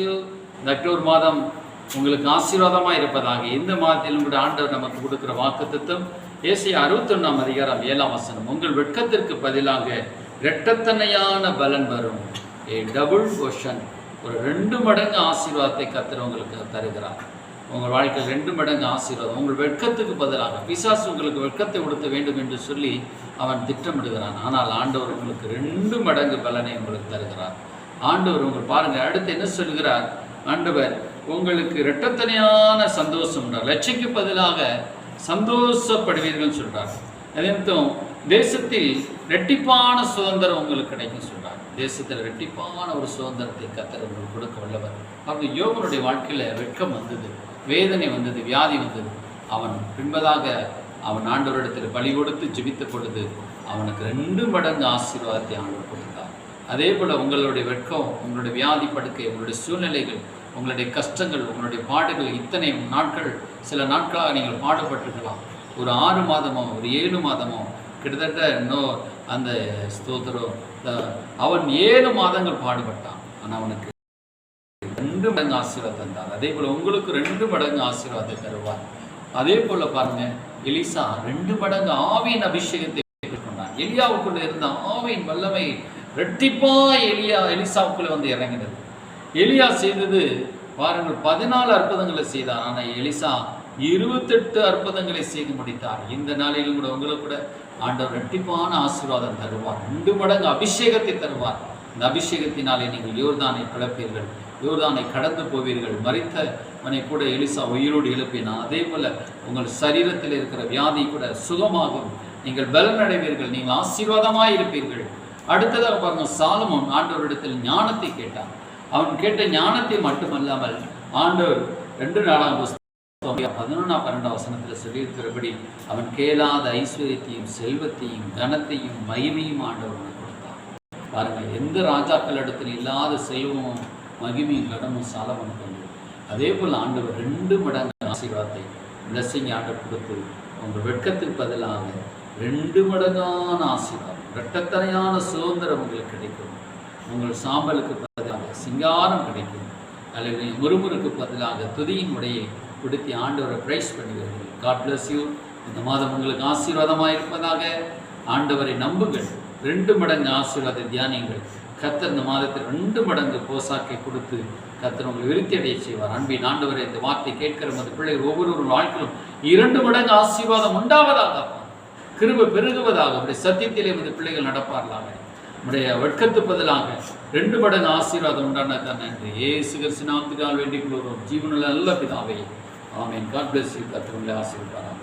இந்த அக்டோபர் மாதம் உங்களுக்கு ஆசீர்வாதமாக இருப்பதாக இந்த மாதத்தில் உங்களுடைய ஆண்டவர் நமக்கு கொடுக்கிற வாக்குத்தத்தம் ஏசிய அறுபத்தொன்னாம் அதிகாரம் ஏழாம் வசனம் உங்கள் வெட்கத்திற்கு பதிலாக இரட்டத்தனையான பலன் வரும். ஏ டபுள் கொஷன் ஒரு ரெண்டு மடங்கு ஆசீர்வாதத்தை கத்தர் உங்களுக்கு தருகிறார். உங்கள் வாழ்க்கையில் ரெண்டு மடங்கு ஆசீர்வாதம். உங்கள் வெட்கத்துக்கு பதிலாக பிசாசு உங்களுக்கு வெட்கத்தை கொடுக்க வேண்டும் என்று சொல்லி அவன் திட்டமிடுகிறான். ஆனால் ஆண்டவர் உங்களுக்கு ரெண்டு மடங்கு பலனை உங்களுக்கு தருகிறார். ஆண்டவர் உங்கள் பாருங்க. அடுத்து என்ன சொல்கிறார்? ஆண்டவர் உங்களுக்கு இரட்டத்தனையான சந்தோஷம் உண்டார். லட்சிக்கு பதிலாக சந்தோஷப்படுவீர்கள் சொல்றார். அதேத்தும் தேசத்தில் ரெட்டிப்பான சுதந்திரம் உங்களுக்கு கிடைக்கும் சொல்றார். தேசத்தில் ரெட்டிப்பான ஒரு சுதந்திரத்தை கத்தர் உங்களுக்கு கொடுக்க வல்லவர். அவங்க யோகனுடைய வாழ்க்கையில வெட்கம் வந்தது வேதனை வந்தது வியாதி வந்தது. அவன் பின்பதாக அவன் ஆண்டவரிடத்தில் பலி கொடுத்து ஜெபித்த பொழுது அவனுக்கு ரெண்டு மடங்கு ஆசீர்வாதத்தை ஆண்டவர் கொடுத்தார். அதே போல் உங்களுடைய வெட்கம் உங்களுடைய வியாதி படுக்கை உங்களுடைய சூழ்நிலைகள் உங்களுடைய கஷ்டங்கள் உங்களுடைய பாடுகள் இத்தனை நாட்கள் சில நாட்களாக நீங்கள் பாடுபட்டிருக்கலாம். ஒரு ஆறு மாதமோ ஒரு ஏழு மாதமோ கிட்டத்தட்ட இன்னும் அந்த ஸ்தோத்திரம் அவன் ஏழு மாதங்கள் பாடுபட்டான். ஆனால் அவனுக்கு ரெண்டு மடங்கு ஆசீர்வாதம் தந்தார் அதே போல் உங்களுக்கு ரெண்டு மடங்கு ஆசீர்வாதத்தை தருவார். அதே போல பாருங்க எலிசா ரெண்டு மடங்கு ஆவியின் அபிஷேகத்தை பெற்றுக்கொண்டான். எலியாவுக்குள்ள இருந்த ஆவியின் வல்லமை ரெட்டிப்பா எலியா எலிசாவுக்குள்ள வந்து இறங்கினது. எலியா செய்தது பாருங்கள் பதினாலு அற்புதங்களை செய்தார் ஆனால் எலிசா இருபத்தெட்டு அற்புதங்களை செய்து முடித்தார். இந்த நாளிலும் கூட உங்களுக்கு கூட ஆண்டவர் ரெட்டிப்பான ஆசீர்வாதம் தருவார். ரெண்டு மடங்கு அபிஷேகத்தை தருவார். இந்த அபிஷேகத்தினாலே நீங்கள் யோர்தானை பிளப்பீர்கள். யோர்தானை கடந்து போவீர்கள். மறித்த மனை கூட எலிசா உயிரோடு எழுப்பினான். அதே போல் உங்கள் சரீரத்தில் இருக்கிற வியாதி கூட சுகமாகும். நீங்கள் பலனடைவீர்கள். நீங்கள் ஆசீர்வாதமாக இருப்பீர்கள். அடுத்ததாக பாருங்க சாலமோன் ஆண்டவரிடத்தில் ஞானத்தை கேட்டான். அவன் கேட்ட ஞானத்தை மட்டுமல்லாமல் ஆண்டவர் ரெண்டு நாளாம் புஸ்தகம் பதினொன்றாம் பன்னெண்டாம் வசனத்தில் சொல்லியிருக்கிறபடி அவன் கேளாத ஐஸ்வர்யத்தையும் செல்வத்தையும் கனத்தையும் மகிமையும் ஆண்டவர் கொடுத்தான். பாருங்கள் எந்த ராஜாக்கள் இடத்துல இல்லாத செல்வமும் மகிமையும் கடமும் சாலமனுக்கு வந்தது. அதே போல் ஆண்டவர் ரெண்டு மடங்கு ஆசீர்வாதத்தை பிளஸிங் ஆண்டவர் கொடுத்து உங்கள் வெட்கத்துக்கு பதிலாக ரெண்டு மடங்கான ஆசீர்வாதம். இரட்டத்தனையான சுதந்திரம் உங்களுக்கு கிடைக்கும். உங்கள் சாம்பலுக்கு பதிலாக சிங்காரம் கிடைக்கும். அல்லது முறுமுறுக்கு பதிலாக துதியின் உடையை கொடுத்து ஆண்டவரை பிரைஸ் பண்ணுவீர்கள் காட் பிளஸ் யூ இந்த மாதம் உங்களுக்கு ஆசீர்வாதமாக இருப்பதாக ஆண்டவரை நம்புங்கள். ரெண்டு மடங்கு ஆசீர்வாத தியானியங்கள். கத்தர் இந்த மாதத்தில் ரெண்டு மடங்கு போசாக்கை கொடுத்து கத்தர் உங்களை விருத்தி அடைய செய்வார். அன்பின் ஆண்டவரை இந்த வார்த்தை கேட்கிற மது பிள்ளைகள் ஒவ்வொரு வாழ்க்கையிலும் இரண்டு மடங்கு ஆசீர்வாதம் உண்டாவதாக கிருபை பெருகுவதாக அப்படி சத்தியத்திலே வந்து பிள்ளைகள் நடப்பார்களாக நம்முடைய வெட்கத்து பதிலாக ரெண்டு மடங்கு ஆசீர்வாதம் உண்டானதான் நன்றி. ஏசு கிறிஸ்து நாமத்தினால் வேண்டிக் கொள்கிறோம். ஜீவனில் நல்ல பிதாவே. ஆமென். காட் பிளஸ் யூ கத்திரங்களை ஆசீர்வாதம்